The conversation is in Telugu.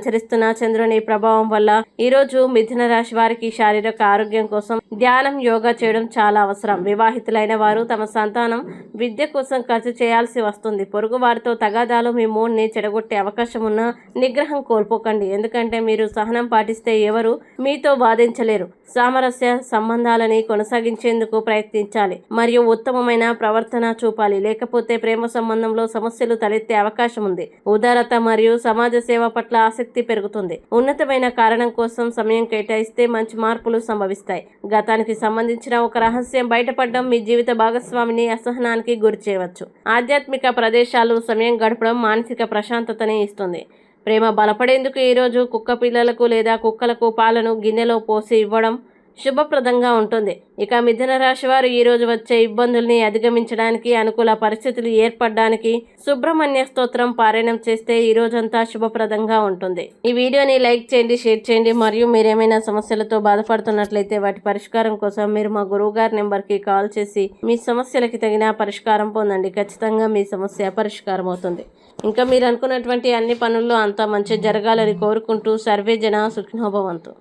సంచరిస్తున్న చంద్రుని ప్రభావం వల్ల ఈ రోజు మిథున రాశి వారికి శారీరక ఆరోగ్యం కోసం ధ్యానం యోగా చేయడం చాలా అవసరం. వివాహితులైన వారు తమ సంతానం విద్య కోసం ఖర్చు చేయాల్సి వస్తుంది. పొరుగు వారితో తగాదాలు మీ మూడ్ని చెడగొట్టే అవకాశం ఉన్న నిగ్రహం కోల్పోకండి. ఎందుకంటే మీరు సహనం పాటిస్తే ఎవరు మీతో బాధించలేరు సామరస్య సంబంధాలని కొనసాగించేందుకు ప్రయత్నించాలి. మరియు ఉత్తమమైన ప్రవర్తన చూపాలి. లేకపోతే ప్రేమ సంబంధంలో సమస్యలు తలెత్తే అవకాశం ఉంది. ఉదారత మరియు సమాజ సేవ పట్ల ఆసక్తి పెరుగుతుంది. ఉన్నతమైన కారణం కోసం సమయం కేటాయిస్తే మంచి మార్పులు సంభవిస్తాయి. గతానికి సంబంధించిన ఒక రహస్యం బయటపడడం మీ జీవిత భాగస్వామిని అసహనానికి గురి చేయవచ్చు. ఆధ్యాత్మిక ప్రదేశాలు సమయం గడపడం మానసిక ప్రశాంతతని ఇస్తుంది. ప్రేమ బలపడేందుకు ఈరోజు కుక్క పిల్లలకు లేదా కుక్కలకు పాలను గిన్నెలో పోసి ఇవ్వడం శుభప్రదంగా ఉంటుంది. ఇక మిథున రాశి వారు ఈరోజు వచ్చే ఇబ్బందుల్ని అధిగమించడానికి అనుకూల పరిస్థితులు ఏర్పడడానికి సుబ్రహ్మణ్య స్తోత్రం పారాయణం చేస్తే ఈ రోజంతా శుభప్రదంగా ఉంటుంది. ఈ వీడియోని లైక్ చేయండి షేర్ చేయండి. మరియు మీరేమైనా సమస్యలతో బాధపడుతున్నట్లయితే వాటి పరిష్కారం కోసం మీరు మా గురువు గారి నెంబర్కి కాల్ చేసి మీ సమస్యలకి తగిన పరిష్కారం పొందండి. ఖచ్చితంగా మీ సమస్య పరిష్కారం అవుతుంది. ఇంకా మీరు అనుకున్నటువంటి అన్ని పనుల్లో అంతా మంచి జరగాలని కోరుకుంటూ సర్వే జన సుఖినోభవంతు.